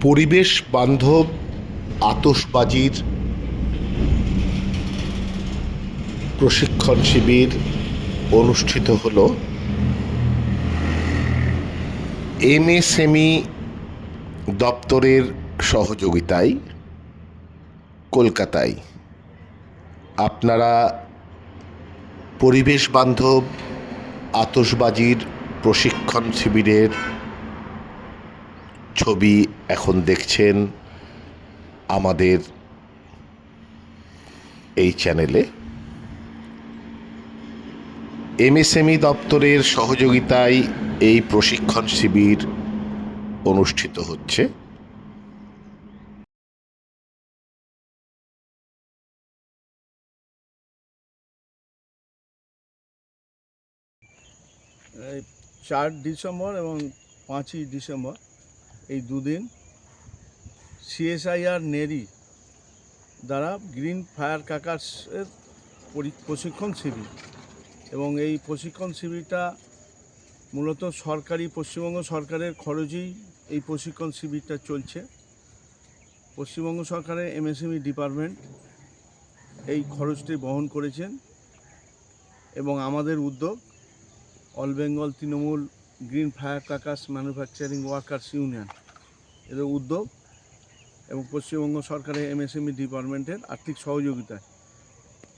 পরিবেশ বান্ধব আতসবাজির প্রশিক্ষণ শিবির অনুষ্ঠিত হলো। এমএসএমই দপ্তরের সহযোগিতায় কলকাতায়। আপনারা পরিবেশ বান্ধব আতসবাজির প্রশিক্ষণ শিবিরের ছবি এখন দেখছেন আমাদের এই চ্যানেলে। এমএসএমই দপ্তরের সহযোগিতায় এই প্রশিক্ষণ শিবির অনুষ্ঠিত হচ্ছে। চার ডিসেম্বর এবং পাঁচই ডিসেম্বর এই দুদিন সিএসআইআর নেরি দ্বারা গ্রিন ফায়ার কাকার্সের পরি- প্রশিক্ষণ শিবির। এবং এই প্রশিক্ষণ শিবিরটা মূলত সরকারি, পশ্চিমবঙ্গ সরকারের খরচেই এই প্রশিক্ষণ শিবিরটা চলছে। পশ্চিমবঙ্গ সরকারের এমএসএমই ডিপার্টমেন্ট এই খরচটি বহন করেছেন এবং আমাদের উদ্যোগ all Bengal Trinamool green fire কাকাস manufacturing workers union. এদের উদ্যোগ এবং পশ্চিমবঙ্গ সরকারের এমএসএমই ডিপার্টমেন্টের আর্থিক সহযোগিতায়।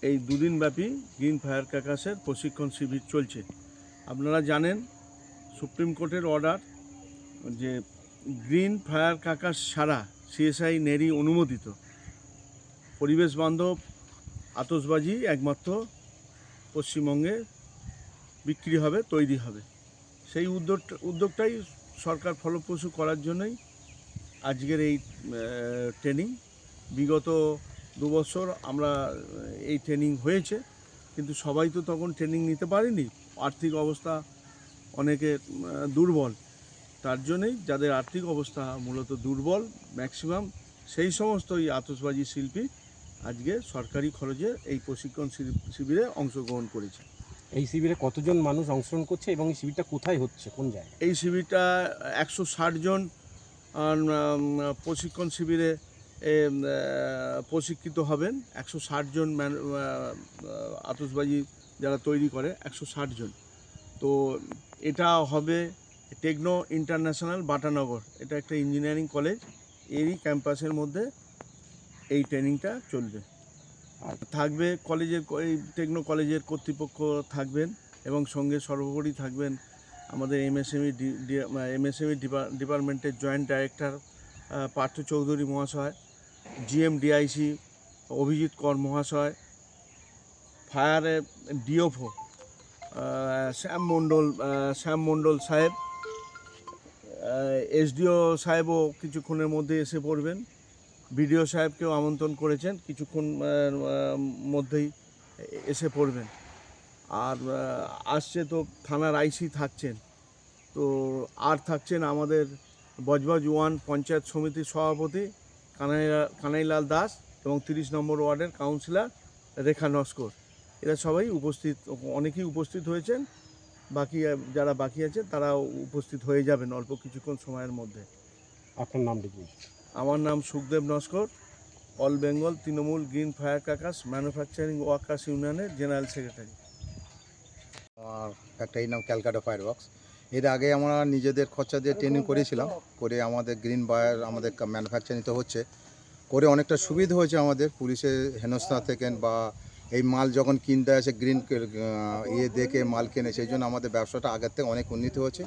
এই দুদিনব্যাপী গ্রিন ফায়ার কাকাসের প্রশিক্ষণ শিবির চলছে। আপনারা জানেন, সুপ্রিম কোর্টের অর্ডার যে গ্রিন ফায়ার কাকাস ছাড়া সিএসআই নেরি অনুমোদিত। পরিবেশ বান্ধব আতসবাজি একমাত্র পশ্চিমবঙ্গে বিক্রি হবে, তৈরি হবে। সেই উদ্যোগ উদ্যোগটাই সরকার ফলপ্রসূ করার জন্যই আজকের এই ট্রেনিং বিগত দু বছর আমরা এই ট্রেনিং হয়েছে কিন্তু সবাই তো তখন ট্রেনিং নিতে পারেনি। আর্থিক অবস্থা অনেকের আহ, দুর্বল। তার জন্যই যাদের আর্থিক অবস্থা মূলত দুর্বল ম্যাক্সিমাম সেই সমস্ত এই আতসবাজি শিল্পী আজকে সরকারি খরচে এই প্রশিক্ষণ শিবি- শিবিরে অংশগ্রহণ করেছে। এই শিবিরে কতজন মানুষ অংশগ্রহণ করছে এবং এই শিবিরটা কোথায় হচ্ছে? কোন জায়গায়? এই শিবিরটা একশো ষাট জন প্রশিক্ষণ শিবিরে প্রশিক্ষিত হবেন। একশো ষাট জন আহ, যারা তৈরি করে একশো ষাট জন। তো এটা হবে টেকনো ইন্টারন্যাশনাল বাটানগর। এটা একটা ইঞ্জিনিয়ারিং কলেজ। এরই ক্যাম্পাসের মধ্যে এই ট্রেনিংটা চলবে। আর থাকবে কলেজের এই টেকনো কলেজের কর্তৃপক্ষ থাকবেন এবং সঙ্গে সর্বোপরি থাকবেন আমাদের এমএসএমই এমএসএমই ডিপার্টমেন্টের জয়েন্ট ডাইরেক্টর পার্থ চৌধুরী মহাশয় জিএম ডিআইসি অভিজিৎ কর মহাশয় ফায়ারে ডিওফো শ্যাম মণ্ডল শ্যাম মণ্ডল সাহেব এসডিও সাহেবও কিছুক্ষণের মধ্যে এসে পড়বেন। বিডিও সাহেবকেও আমন্ত্রণ করেছেন, কিছুক্ষণ মধ্যেই এসে পড়বেন। আর আসছে তো থানার আইসি থাকছেন। তো আর থাকছেন আমাদের বজবজ ওয়ান পঞ্চায়েত সমিতির সভাপতি কানাইলা, কানাইলাল দাস এবং তিরিশ নম্বর ওয়ার্ডের কাউন্সিলর রেখা নস্কর। এরা সবাই উপস্থিত, অনেকেই উপস্থিত হয়েছেন। বাকি, যারা বাকি আছে তারা উপস্থিত হয়ে যাবেন অল্প কিছুক্ষণ সময়ের মধ্যে। আপনার নাম লিখুন। আমার নাম Sukhdev Naskar, all Bengal, Trinamool, green fire কাকাস, manufacturing workers ইউনিয়নের জেনারেল সেক্রেটারি। আমার ফ্যাক্টরির নাম ক্যালকাটা ফায়ার ওয়ার্কস এর আগে আমরা নিজেদের খরচা দিয়ে ট্রেনিং করেছিলাম, করে আমাদের গ্রিন বায়ার আমাদের ম্যানুফ্যাকচারিং তো হচ্ছে। করে অনেকটা সুবিধা হয়েছে আমাদের, পুলিশের হেনস্থা থেকে বা এই মাল যখন কিনতে আসে, গ্রিন ইয়ে দেখে মাল কেনে, সেই জন্য আমাদের ব্যবসাটা আগের থেকে অনেক উন্নতি হচ্ছে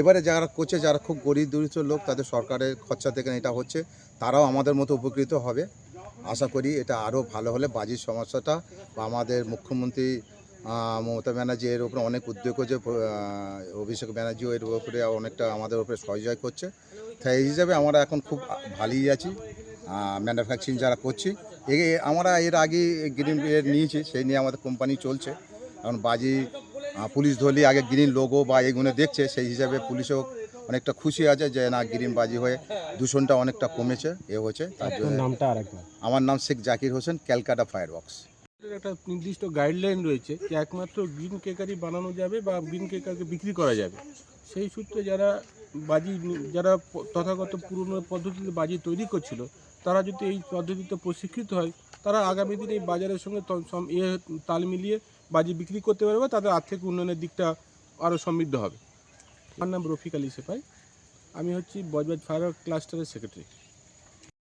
এবারে যারা করছে, যারা খুব গরিব দরিদ্র লোক, তাদের সরকারের খরচা থেকে এটা হচ্ছে, তারাও আমাদের মতো উপকৃত হবে। আশা করি এটা আরও ভালো হলে বাজির সমস্যাটা বা আমাদের মুখ্যমন্ত্রী মমতা ব্যানার্জি এর উপরে অনেক উদ্যোগ হচ্ছে অভিষেক ব্যানার্জিও এর উপরে অনেকটা আমাদের উপরে সহযোগ করছে। তাই এই হিসাবে আমরা এখন খুব ভালোই আছি। ম্যানুফ্যাকচারিং যারা করছি, এ, আমরা এর আগে গ্রিন নিয়েছি, সেই নিয়ে আমাদের কোম্পানি চলছে। এখন বাজি পুলিশ ধরলে আগে গ্রিন লোগো বা এগুলো দেখছে সেই হিসাবে পুলিশও অনেকটা খুশি আছে যে না গ্রিন বাজি হয়ে দূষণটা অনেকটা কমেছে এ হয়েছে। তার জন্য নামটা আমার নাম শেখ জাকির হোসেন ক্যালকাটা ফায়ার এর একটা নির্দিষ্ট গাইডলাইন রয়েছে যে একমাত্র গ্রিন কেকারি বানানো যাবে বা গ্রিন কেকারকে বিক্রি করা যাবে। সেই সূত্রে যারা বাজি যারা তথাগত পুরনো পদ্ধতিতে বাজি তৈরি করছিল তারা যদি এই পদ্ধতিতে প্রশিক্ষিত হয়, তারা আগামী দিনে এই বাজারের সঙ্গে ইয়ে তাল মিলিয়ে বাজি বিক্রি করতে পারবে তাদের আর্থিক উন্নয়নের দিকটা আরও সমৃদ্ধ হবে। আমার নাম রফিক আলী সেপাই। আমি হচ্ছি বজবাজ ফায়ার ক্লাস্টারের সেক্রেটারি।